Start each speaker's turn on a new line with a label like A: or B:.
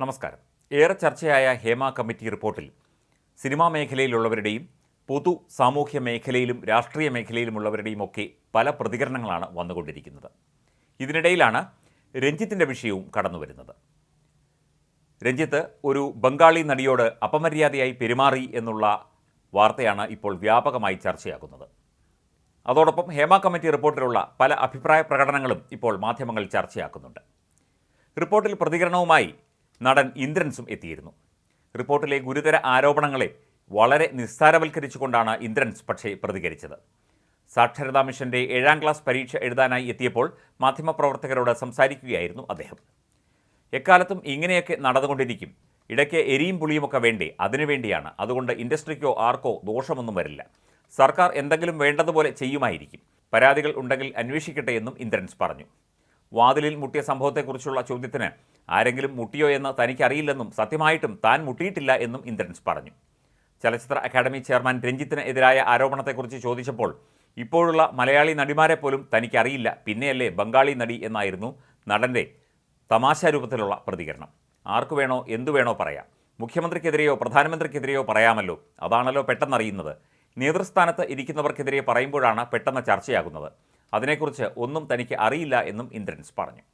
A: നമസ്കാരം. ഏറെ ചർച്ചയായ ഹേമ കമ്മിറ്റി റിപ്പോർട്ടിൽ സിനിമാ മേഖലയിലുള്ളവരുടെയും പൊതു സാമൂഹ്യ മേഖലയിലും രാഷ്ട്രീയ മേഖലയിലുമുള്ളവരുടെയും ഒക്കെ പല പ്രതികരണങ്ങളാണ് വന്നുകൊണ്ടിരിക്കുന്നത്. ഇതിനിടയിലാണ് രഞ്ജിത്തിന്റെ വിഷയവും കടന്നു വരുന്നത് രഞ്ജിത്ത് ഒരു ബംഗാളി നടിയോട് അപമര്യാദയായി പെരുമാറി എന്നുള്ള വാർത്തയാണ് ഇപ്പോൾ വ്യാപകമായി ചർച്ചയാകുന്നത്. അതോടൊപ്പം ഹേമ കമ്മിറ്റി റിപ്പോർട്ടിലുള്ള പല അഭിപ്രായ പ്രകടനങ്ങളും ഇപ്പോൾ മാധ്യമങ്ങൾ ചർച്ചയാക്കുന്നുണ്ട്. റിപ്പോർട്ടിൽ പ്രതികരണവുമായി നടൻ ഇന്ദ്രൻസും എത്തിയിരുന്നു. റിപ്പോർട്ടിലെ ഗുരുതര ആരോപണങ്ങളെ വളരെ നിസ്സാരവൽക്കരിച്ചുകൊണ്ടാണ് ഇന്ദ്രൻസ് പക്ഷേ പ്രതികരിച്ചത്. സാക്ഷരതാ മിഷന്റെ ഏഴാം ക്ലാസ് പരീക്ഷ എഴുതാനായി എത്തിയപ്പോൾ മാധ്യമപ്രവർത്തകരോട് സംസാരിക്കുകയായിരുന്നു അദ്ദേഹം. എക്കാലത്തും ഇങ്ങനെയൊക്കെ നടന്നുകൊണ്ടിരിക്കും. ഇടയ്ക്ക് എരിയും പുളിയുമൊക്കെ വേണ്ടേ? അതിനുവേണ്ടിയാണ് അതുകൊണ്ട് ഇൻഡസ്ട്രിക്കോ ആർക്കോ ദോഷമൊന്നും വരില്ല. സർക്കാർ എന്തെങ്കിലും വേണ്ടതുപോലെ ചെയ്യുമായിരിക്കും. പരാതികൾ ഉണ്ടെങ്കിൽ അന്വേഷിക്കട്ടെ എന്നും ഇന്ദ്രൻസ് പറഞ്ഞു. വാതിലിൽ മുട്ടിയ സംഭവത്തെക്കുറിച്ചുള്ള ചോദ്യത്തിന് ആരെങ്കിലും മുട്ടിയോ എന്ന് തനിക്കറിയില്ലെന്നും സത്യമായിട്ടും താൻ മുട്ടിയിട്ടില്ല എന്നും ഇന്ദ്രൻസ് പറഞ്ഞു. ചലച്ചിത്ര അക്കാദമി ചെയർമാൻ രഞ്ജിത്തിന് എതിരായ ആരോപണത്തെക്കുറിച്ച് ചോദിച്ചപ്പോൾ ഇപ്പോഴുള്ള മലയാളി നടിമാരെ പോലും തനിക്കറിയില്ല. പിന്നെയല്ലേ ബംഗാളി നടി എന്നായിരുന്നു നടന്റെ തമാശ രൂപത്തിലുള്ള പ്രതികരണം. ആർക്കു വേണോ എന്തു വേണോ പറയാം. മുഖ്യമന്ത്രിക്കെതിരെയോ പ്രധാനമന്ത്രിക്കെതിരെയോ പറയാമല്ലോ. അതാണല്ലോ പെട്ടെന്നറിയുന്നത്. നേതൃസ്ഥാനത്ത് ഇരിക്കുന്നവർക്കെതിരെ പറയുമ്പോഴാണ് പെട്ടെന്ന് ചർച്ചയാകുന്നത്. അതിനെക്കുറിച്ച് ഒന്നും തനിക്ക് അറിയില്ല എന്നും ഇന്ദ്രൻസ് പറഞ്ഞു